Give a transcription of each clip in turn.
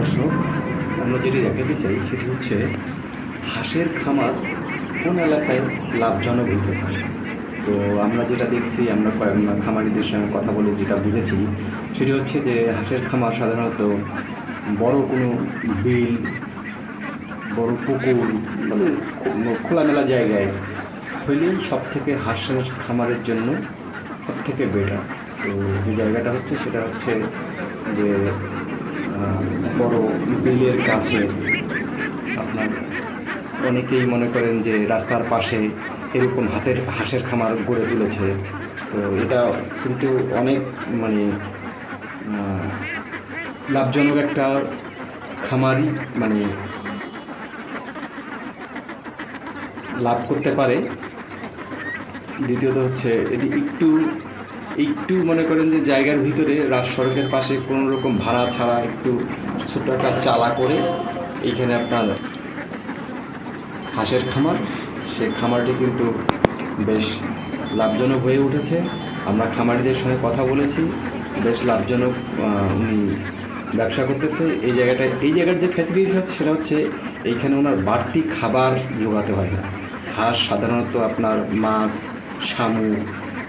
দর্শক, আমরা যেটি দেখাতে চাই সেটি হচ্ছে হাঁসের খামার কোন এলাকায় লাভজনক হতে পারে। তো আমরা যেটা দেখছি, আমরা খামারিদের সঙ্গে কথা বলে যেটা বুঝেছি, সেটি হচ্ছে যে হাঁসের খামার সাধারণত বড় কোনো বিল, বড় পুকুর মানে খোলামেলা জায়গায় হইলেই সব থেকে হাঁসের খামারের জন্য সব থেকে বেটার তো যে জায়গাটা হচ্ছে সেটা হচ্ছে যে বড় বিলের কাছে আপনার অনেকেই মনে করেন যে রাস্তার পাশে এরকম হাতের, হাঁসের খামার গড়ে তুলেছে। তো এটা কিন্তু অনেক মানে লাভজনক একটা খামারই মানে লাভ করতে পারে। দ্বিতীয়ত হচ্ছে এটি একটু একটু মনে করেন যে জায়গার ভিতরে রাজ সড়কের পাশে কোনো রকম ভাড়া ছাড়া একটু ছোট্ট একটা চালা করে এইখানে আপনার হাঁসের খামার, সে খামারটি কিন্তু বেশ লাভজনক হয়ে উঠেছে। আমরা খামারিদের সঙ্গে কথা বলেছি, বেশ লাভজনক উনি ব্যবসা করতেছে। এই জায়গাটায়, এই জায়গার যে ফ্যাসিলিটি হচ্ছে সেটা হচ্ছে এইখানে ওনার বাড়তি খাবার জোগাতে হয় না। হাঁস সাধারণত আপনার মাছ, শামুক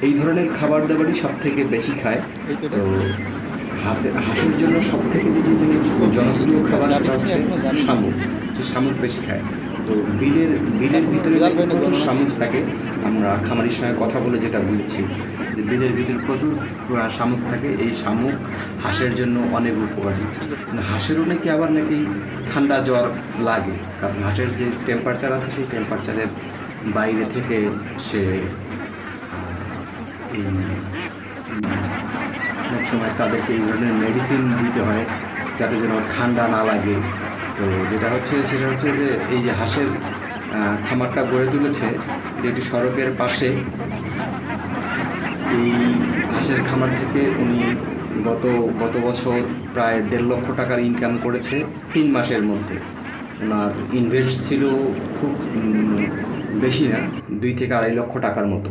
এই ধরনের খাবার দাবারই সব থেকে বেশি খায়। তো হাঁসের হাঁসের জন্য সব থেকে যেটি জনপ্রিয় খাবার সেটা হচ্ছে শামুক। সে শামুক বেশি খায়। তো বিলের বিলের ভিতরে প্রচুর শামুক থাকে, আমরা খামারির সঙ্গে কথা বলে যেটা বুঝেছি, যে বিলের ভিতরে প্রচুর শামুক থাকে। এই শামুক হাঁসের জন্য অনেক উপকারী। হাঁসেরও নাকি আবার নাকি ঠান্ডা জ্বর লাগে। কারণ হাঁসের যে টেম্পারেচার আছে, সেই টেম্পারেচারের বাইরে থেকে সে অনেক সময় তাদেরকে এই ধরনের মেডিসিন দিতে হয় যাতে যেন ঠান্ডা না লাগে। তো যেটা হচ্ছে, সেটা হচ্ছে যে এই যে হাঁসের খামারটা গড়ে তুলেছে যেটি সড়কের পাশে। এই হাঁসের খামার থেকে উনি গত গত বছর প্রায় দেড় লক্ষ টাকার ইনকাম করেছে তিন মাসের মধ্যে। ওনার ইনভেস্ট ছিল খুব বেশি না, দুই থেকে আড়াই লক্ষ টাকার মতো।